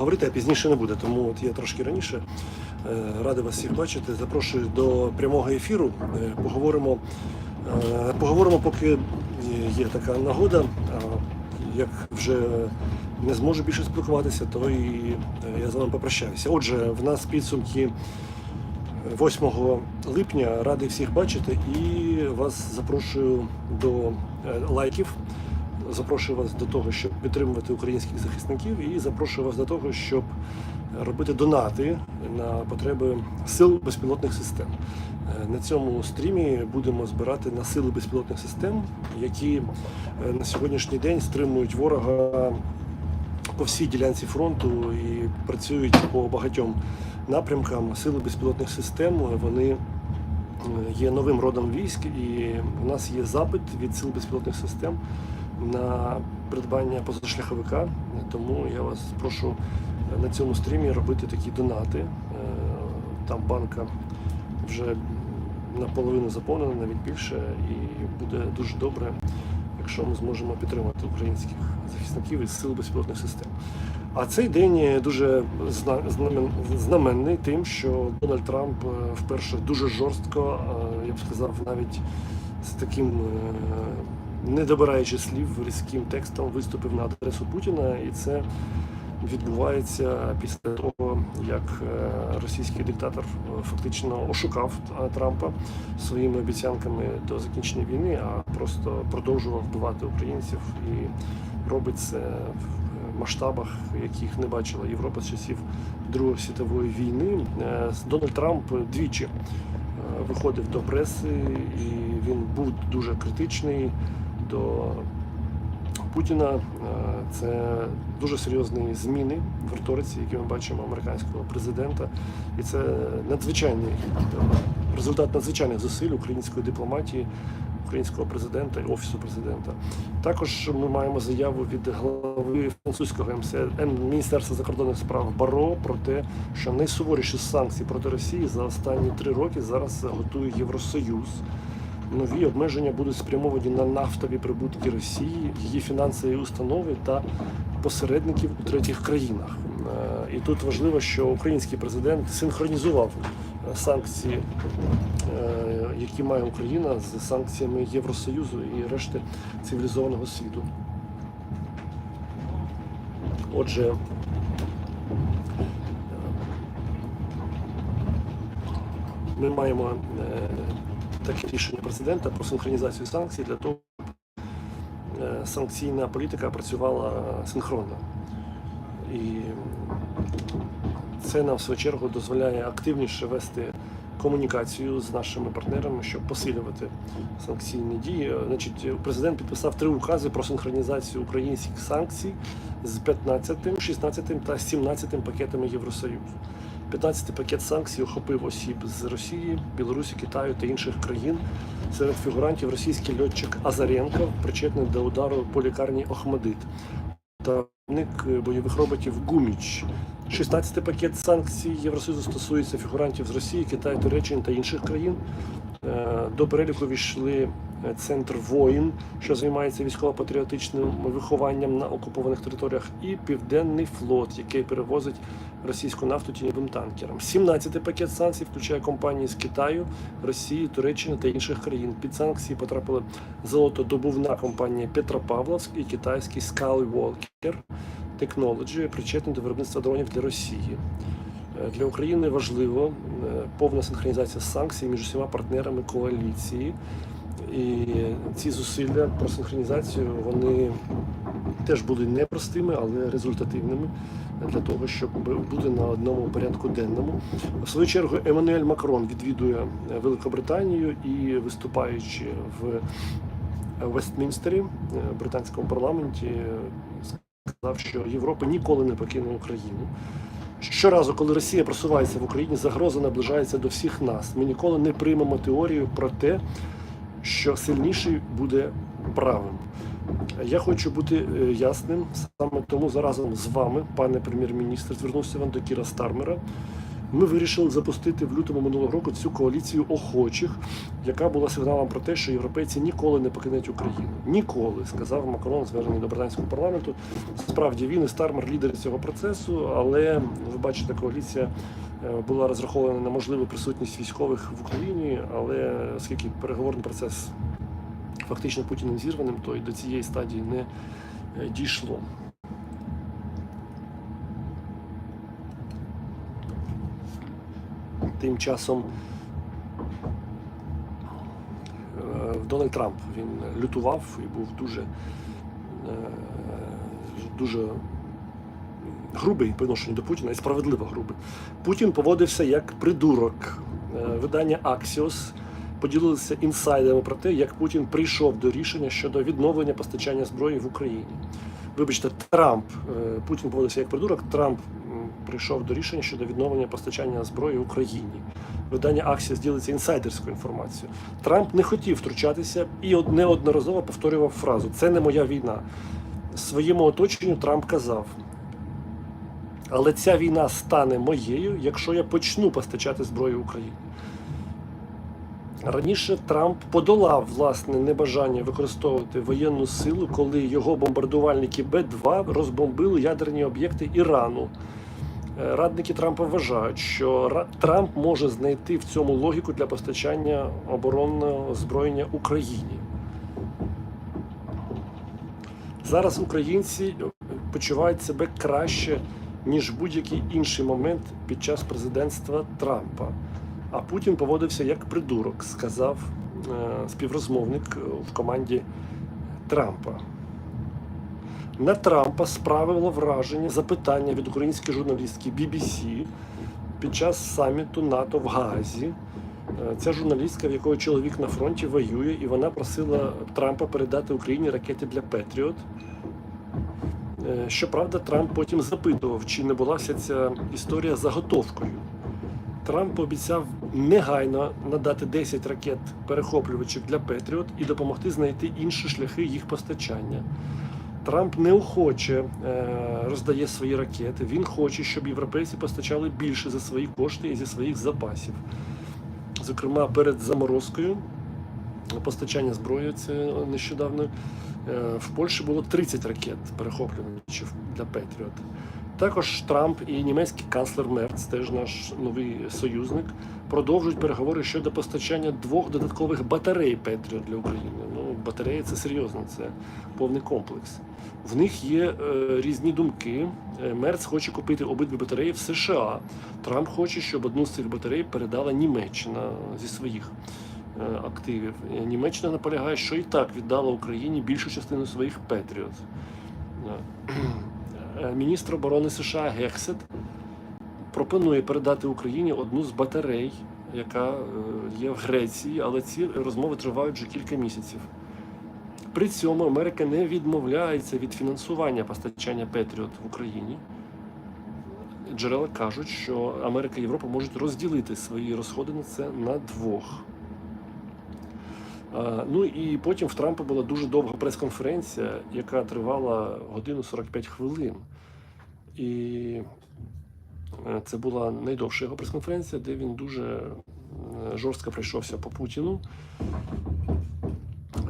говорити, а пізніше не буде. Тому от я трошки раніше е, радий вас всіх бачити. Запрошую до прямого ефіру. Е, Поговоримо, е, поговоримо, поки є така нагода. Як вже не зможу більше спілкуватися, то і я з вами попрощаюся. Отже, в нас підсумки 8 липня радий всіх бачити і вас запрошую до лайків. Запрошую вас до того, щоб підтримувати українських захисників, і запрошую вас до того, щоб робити донати на потреби сил безпілотних систем. Е, На цьому стрімі будемо збирати на сили безпілотних систем, які е, на сьогоднішній день стримують ворога по всій ділянці фронту і працюють по багатьом напрямкам. Сили безпілотних систем вони е, є новим родом військ, і у нас є запит від сил безпілотних систем на придбання позашляховика. Тому я вас прошу на цьому стрімі робити такі донати. Е, Там банка вже наполовину заповнена, навіть більше, і буде дуже добре, якщо ми зможемо підтримати українських захисників із сил безпілотних систем. А цей день дуже знаменний тим, що Дональд Трамп е, вперше дуже жорстко, е, я б сказав, навіть з таким е, не добираючи слів різким текстом виступив на адресу Путіна, і це відбувається після того, як е, російський диктатор е, фактично ошукав е, Трампа своїми обіцянками до закінчення війни, а просто продовжував вбивати українців і робить це в масштабах, яких не бачила Європа з часів Другої світової війни. Дональд Трамп двічі виходив до преси, і він був дуже критичний до Путіна. Е, Це дуже серйозні зміни в риториці, які ми бачимо американського президента, і це надзвичайний е, результат надзвичайних зусиль української дипломатії, українського президента і офісу президента. Також ми маємо заяву від голови французького Міністерства закордонних справ Баро про те, що найсуворіші санкції проти Росії за останні три роки зараз готує Євросоюз. Нові обмеження будуть спрямовані на нафтові прибутки Росії, її фінансові установи та посередників у третіх країнах. Е, І тут важливо, що український президент синхронізував е, санкції, е, які має Україна з санкціями Євросоюзу і решти цивілізованого світу. Отже, ми маємо таке рішення президента про синхронізацію санкцій для того, щоб е, санкційна політика працювала синхронно. І це нам в свою чергу дозволяє активніше вести комунікацію з нашими партнерами, щоб посилювати санкційні дії. Значить, президент підписав три укази про синхронізацію українських санкцій з 15, 16 та 17 пакетами Євросоюзу. 15 пакет санкцій охопив осіб з Росії, Білорусі, Китаю та інших країн. Серед фігурантів російський льотчик Азаренко, причетний до удару по лікарні Охмадит та виробник бойових роботів Гуміч. 16 пакет санкцій Євросоюзу стосується фігурантів з Росії, Китаю, Туреччини та інших країн. Е, До переліку війшли е, центр воїн, що займається військово-патріотичним вихованням на окупованих територіях, і Південний флот, який перевозить російську нафту тіньовим танкерам. 17 пакет санкцій включає компанії з Китаю, Росії, Туреччини та інших країн. Під санкції потрапили золотодобувна компанія Петропавловськ і китайський Skywalker Technology, причетний до виробництва дронів для Росії. Е, Для України важливо е, повна синхронізація санкцій між усіма партнерами коаліції. І ці зусилля про синхронізацію вони теж були непростими, але результативними для того, щоб бути на одному порядку денному. В свою чергу Еммануель Макрон відвідує Великобританію і виступаючи в Вестмінстері, е, британському парламенті, е, сказав, що Європа ніколи не покине Україну. Щоразу, коли Росія просувається в Україні, загроза наближається до всіх нас. Ми ніколи не приймемо теорію про те, що сильніший буде правим. Я хочу бути е, ясним саме тому заразом з вами, пане прем'єр-міністр, звернувся вам до Кіра Стармера. Ми вирішили запустити в лютому минулого року цю коаліцію охочих, яка була сигналом про те, що європейці ніколи не покинуть Україну. Ніколи, сказав Макрон, звернений до британського парламенту. Справді він і Стармер лідери цього процесу, але ви бачите, коаліція е, була розрахована на можливу присутність військових в Україні, але оскільки переговорний процес фактично Путіним зірваним, то й до цієї стадії не е, дійшло. Тим часом е, Дональд Трамп він лютував і був дуже, е, дуже грубий по до Путіна і справедливо грубий. Путін поводився як придурок. Е, Видання Axios поділилися інсайдами про те, як Путін прийшов до рішення щодо відновлення постачання зброї в Україні. Вибачте, Трамп Путін поводився як придурок. Трамп прийшов до рішення щодо відновлення постачання зброї Україні. Видання Axios ділиться інсайдерською інформацією. Трамп не хотів втручатися і неодноразово повторював фразу: Це не моя війна. Своєму оточенню Трамп казав. Але ця війна стане моєю, якщо я почну постачати зброю Україні. Раніше Трамп подолав власне небажання використовувати воєнну силу, коли його бомбардувальники Б-2 розбомбили ядерні об'єкти Ірану. Е, Радники Трампа вважають, що Трамп може знайти в цьому логіку для постачання оборонного озброєння Україні. Зараз українці почувають себе краще, ніж будь-який інший момент під час президентства Трампа. А Путін поводився як придурок, сказав е, співрозмовник в команді Трампа. На Трампа справило враження запитання від української журналістки BBC під час саміту НАТО в Гаазі. Е, Ця журналістка, в якої чоловік на фронті воює, і вона просила Трампа передати Україні ракети для Петріот. Е, Щоправда, Трамп потім запитував, чи не була вся ця історія заготовкою. Трамп пообіцяв негайно надати 10 ракет перехоплювачів для Петріот і допомогти знайти інші шляхи їх постачання. Трамп неохоче е, роздає свої ракети. Він хоче, щоб європейці постачали більше за свої кошти і зі своїх запасів. Зокрема, перед заморозкою постачання зброї це нещодавно. е, В Польщі було 30 ракет перехоплювачів для Петріот. Також Трамп і німецький канцлер Мерц, теж наш новий союзник, продовжують переговори щодо постачання двох додаткових батарей Петріот для України. Батареї це серйозно, це повний комплекс. В них є е, різні думки. Е, Мерц хоче купити обидві батареї в США. Трамп хоче, щоб одну з цих батарей передала Німеччина зі своїх е, активів. Е, Німеччина наполягає, що і так віддала Україні більшу частину своїх Петріот. Е, Міністр оборони США Гексет пропонує передати Україні одну з батарей, яка є в Греції, але ці розмови тривають вже кілька місяців. При цьому Америка не відмовляється від фінансування постачання Петріот в Україні. Джерела кажуть, що Америка і Європа можуть розділити свої розходи на це на двох. Ну і потім в Трампа була дуже довга прес-конференція, яка тривала годину 45 хвилин. І е, це була найдовша його прес-конференція, де він дуже е, жорстко пройшовся по Путіну.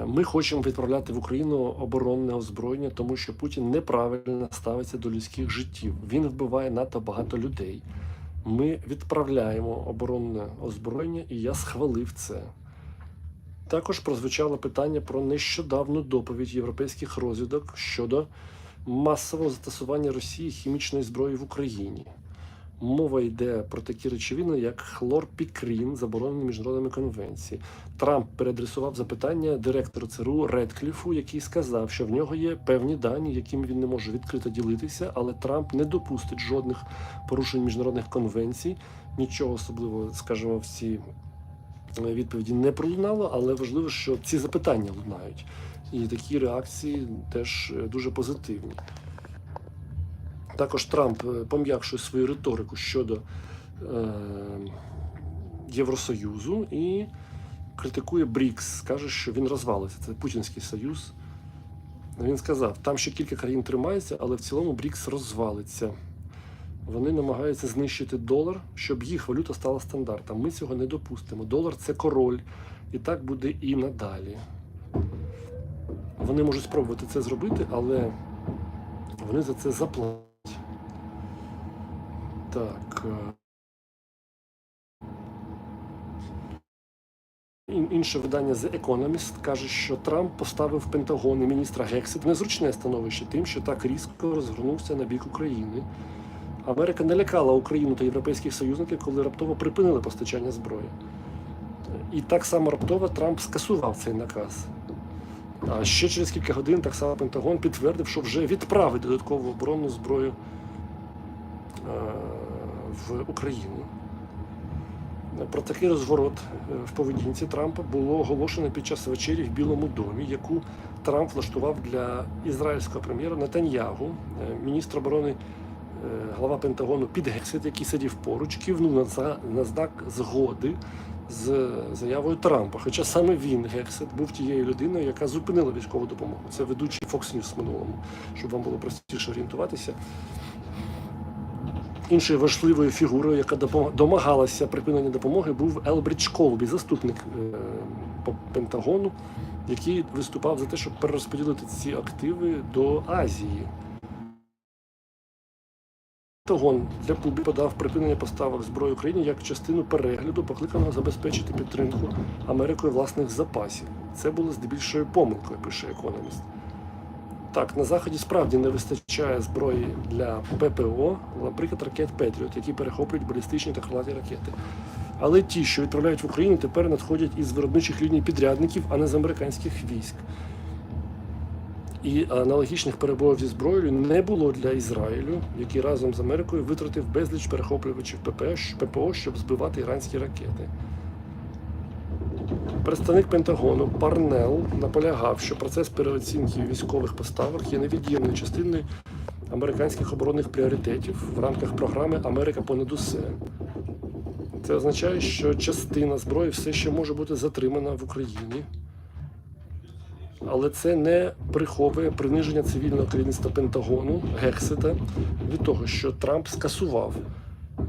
Е, Ми хочемо відправляти в Україну оборонне озброєння, тому що Путін неправильно ставиться до людських життів. Він вбиває надто багато людей. Ми відправляємо оборонне озброєння, і я схвалив це. Також прозвучало питання про нещодавну доповідь європейських розвідок щодо масового застосування Росії хімічної зброї в Україні. Мова йде про такі речовини, як хлорпікрін, заборонені міжнародними конвенціями. Трамп переадресував запитання директору ЦРУ Редкліфу, який сказав, що в нього є певні дані, якими він не може відкрито ділитися, але Трамп не допустить жодних порушень міжнародних конвенцій. Нічого особливого, скажімо, в цій відповіді не пролунало, але важливо, що ці запитання лунають. І такі реакції теж е, дуже позитивні. Також Трамп е, пом'якшує свою риторику щодо е, Євросоюзу і критикує БРІКС, каже, що він розвалиться. Це Путінський союз. Він сказав, там ще кілька країн тримається, але в цілому БРІКС розвалиться. Вони намагаються знищити долар, щоб їх валюта стала стандартом. Ми цього не допустимо. Долар це король, і так буде і надалі. Вони можуть спробувати це зробити, але вони за це заплатять. Так. е, Інше видання The Economist каже, що Трамп поставив Пентагон і міністра Гексет в незручне становище тим, що так різко розгорнувся на бік України. Америка не лякала Україну та європейських союзників, коли раптово припинили постачання зброї. І так само раптово Трамп скасував цей наказ. А ще через кілька годин так само Пентагон підтвердив, що вже відправить додаткову оборонну зброю е, в Україну. Про такий розворот е, в поведінці Трампа було оголошено під час вечері в Білому домі, яку Трамп влаштував для ізраїльського прем'єра Нетаньягу, Е, міністр оборони, е, глава Пентагону Під Гексет, який сидів поруч, кивнув на, на знак згоди з заявою Трампа. Хоча саме він, Гексет, був тією людиною, яка зупинила військову допомогу. Це ведучий Fox News в минулому, щоб вам було простіше орієнтуватися. Іншою важливою фігурою, яка домагалася припинення допомоги, був Елбридж Колбі, заступник е, по Пентагону, який виступав за те, щоб перерозподілити ці активи до Азії. Пентагон для Куби подав припинення поставок зброї Україні як частину перегляду, покликаного забезпечити підтримку Америкою власних запасів. Це було здебільшою помилкою, пише економіст. Так, на заході справді не вистачає зброї для ППО, наприклад, ракет Петріот, які перехоплюють балістичні та крилаті ракети. Але ті, що відправляють в Україну, тепер надходять із виробничих ліній підрядників, а не з американських військ. І аналогічних перебоїв зі зброєю не було для Ізраїлю, який разом з Америкою витратив безліч перехоплювачів ППО, щоб збивати іранські ракети. Представник Пентагону Парнел наполягав, що процес переоцінки військових поставок є невід'ємною частиною американських оборонних пріоритетів в рамках програми Америка понад усе. Це означає, що частина зброї все ще може бути затримана в Україні. Але це не приховує приниження цивільного керівництва Пентагону Гексета від того, що Трамп скасував е,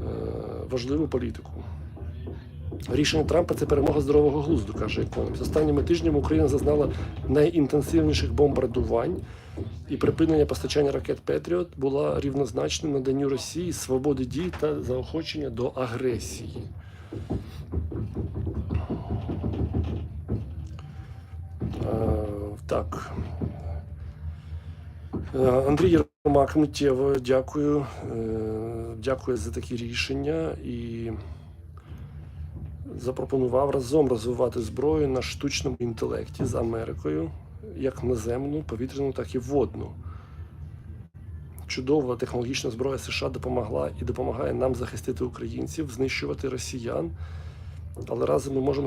важливу політику. Рішення Трампа це перемога здорового глузду, каже економіст. Останніми тижнями Україна зазнала найінтенсивніших бомбардувань, і припинення постачання ракет Петріот була рівнозначним наданню Росії свободи дій та заохочення до агресії. Е, Так. Е, Андрій Єрмак, миттєво дякую. Е, Дякую за такі рішення і запропонував разом розвивати зброю на штучному інтелекті з Америкою, як наземну, повітряну, так і водну. Чудова технологічна зброя США допомогла і допомагає нам захистити українців, знищувати росіян. Але разом ми можемо